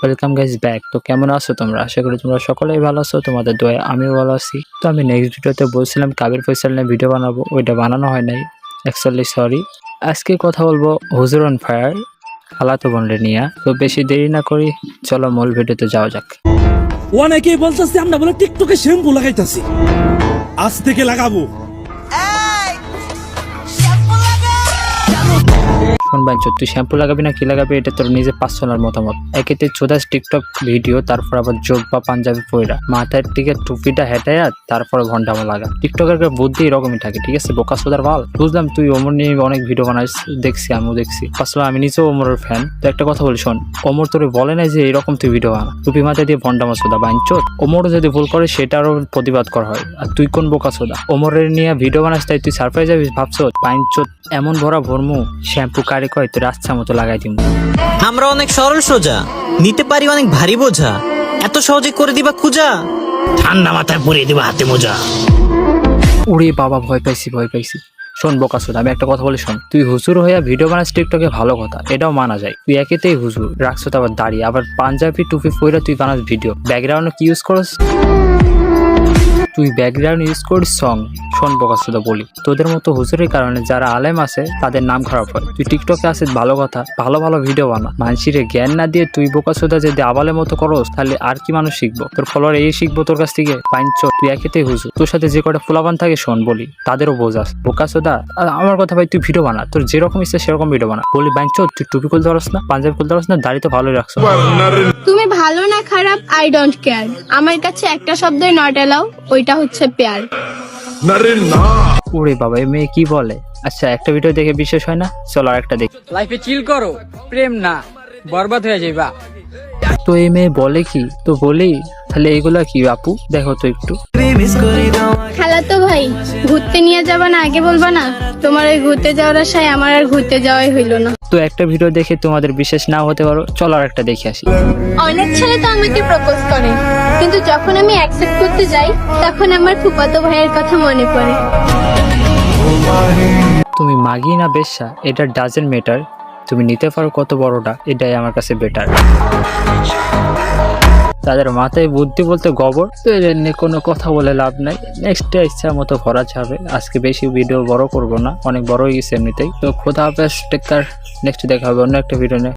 Welcome guys back তো কেমন আছো তোমরা? আশা করি তোমরা সকলেই ভালো আছো, তোমাদের দোয়া আমিও ভালো আছি। তো আমি নেক্সট ভিডিওতে বলছিলাম কাবির ফয়সাল নিয়ে ভিডিও বানাবো, ওইটা বানানো হয় নাই। অ্যাকচুয়ালি সরি আজকে কথা বলব হুজুর অন ফায়ার খালাতো বোনরে নিয়ে। তো বেশি দেরি না করি, চলো মূল ভিডিওতে যাওয়া যাক। অনেকেই বলতেছে, আমরা বলে টিকটকে শ্যাম্পু লাগাইতাছি। আজ থেকে লাগাবো। শোন বাইন তুই শ্যাম্পু লাগাবি না কি লাগাবি, এটা তোর নিজের পার্সোনাল মতামত। একেতে চোদাস টিকটক ভিডিও, তারপর আবার যোগ বা পাঞ্জাবি পয়রা মাথার দিকে টুপিটা হেঁটাইয়া তারপর ঘন্টামা লাগা। টিকটকের বুদ্ধি এরকমই থাকে, ঠিক আছে? বোকা সোদার ভালো বুঝলাম তুই ওমর নিয়ে অনেক ভিডিও বানাইস, দেখছি, আমিও দেখছি। আসলে আমি নিজেও ওমরের ফ্যান তো একটা কথা বলি, শোন, ওমর তোরে বলে নাই যে এরকম তুই ভিডিও বানা। টুপি মাথায় দিয়ে ভন্ডামা সোদা বাইনচোদ ওমরও যদি ভুল করে সেটারও প্রতিবাদ করা হয়। আর তুই কোন বোকা সোদা? ওমরের নিয়ে ভিডিও বানাস, তাই তুই সারপ্রাইজ যাবি ভাবছ? বাইনচোদ এমন ভরা ভরমু, শ্যাম্পু কারে কয় তোর আচ্ছা মতো লাগাই দিমু। আমরা অনেক সরল সোজা। নিতে পারি অনেক ভারী বোঝা। এত সহজে করে দিবা খুজা। ঠান্ডা মাথায় পরিয়ে দিবা হাতে মোজা। উড়ে বাবা ভয় পাইছি ভয় পাইছি। শোন বোকা শোন আমি একটা কথা বলি শোন। তুই হুজুর হইয়া ভিডিও বানাস টিকটকে ভালো কথা। এটাও মানা যায়। তুই একেতেই হুজুর রাখছো তো আবার দাঁড়িয়ে। আবার পাঞ্জাবি টুপি পরে তুই বানাস ভিডিও ব্যাকগ্রাউন্ড কি ইউজ করস? তুই ব্যাকগ্রাউন্ড ইউজ করিস সং শোন বোকা বলি। তোদের মতো হুজুরের কারণে যারা আলেম আছে তাদের নাম খারাপ হয়। তুই টিকটকে আসিস ভালো কথা ভালো ভালো ভিডিও বানা। মানসিরে জ্ঞান না দিয়ে তুই বোকা সুদা যদি আবালের মতো করস তাহলে আর কি মানুষ শিখব? তোর ফলোয়ার এই শিখব তোর কাছ থেকে? পাইনচ তুই একেতেই হুজুর। তোর সাথে যে কটা ফুলাবান থাকে শোন বলি তাদেরও বোঝাস বোকা সুদা আর আমার কথা ভাই তুই ভিডিও বানা। তোর যেরকম ইচ্ছা সেরকম ভিডিও বানা। বলি বাইনচ তুই টুপি খুলতে পারস না পাঞ্জাবি খুলতে পারস না দাড়ি তো ভালোই রাখছো। তুমি ভালো না খারাপ আই ডোন্ট কেয়ার আমার কাছে একটা শব্দই নট এলাও ওইটা হচ্ছে পেয়ার। ওরে বাবা এই মেয়ে কি বলে? আচ্ছা একটা ভিডিও দেখে বিশ্বাস হয় না? চলো আর একটা দেখি। লাইফে চিল করো প্রেম না বরবাদ হয়ে যাইবা। তো এই মেয়ে বলে কি? তো বলি তাহলে এগুলা কি আপু? দেখো তো একটু। খেলা তো ভাই ঘুরতে নিয়ে যাবা না আগে বলবা না? তোমার এই ঘুরতে যাওয়ার আশায় আমার আর ঘুরতে যাওয়াই হইল না। তো একটা ভিডিও দেখে তোমাদের বিশেষ নাও হতে পারো চলো আর একটা দেখে আসি। অনেক ছেলে তো আমাকে প্রপোজ করে কিন্তু যখন আমি অ্যাকসেপ্ট করতে যাই তখন আমার ফুপাতো ভাইয়ের কথা মনে পড়ে। তুমি মাগি না বেশ্যা? এটা ডাজেন্ট ম্যাটার তুমি নিতে পারো কত বড়টা, এটাই আমার কাছে বেটার তাদের মাথায় বুদ্ধি বলতে গবর, তো নিয়ে কোনো কথা বলে লাভ নাই। নেক্সট ইচ্ছা মতো ভরা যাবে। আজকে বেশি ভিডিও বড় করব না, অনেক বড় হয়ে গেছে এমনিতেই। তো খোদা হাফেজ টেকার নেক্সট দেখা হবে অন্য একটা ভিডিও নিয়ে।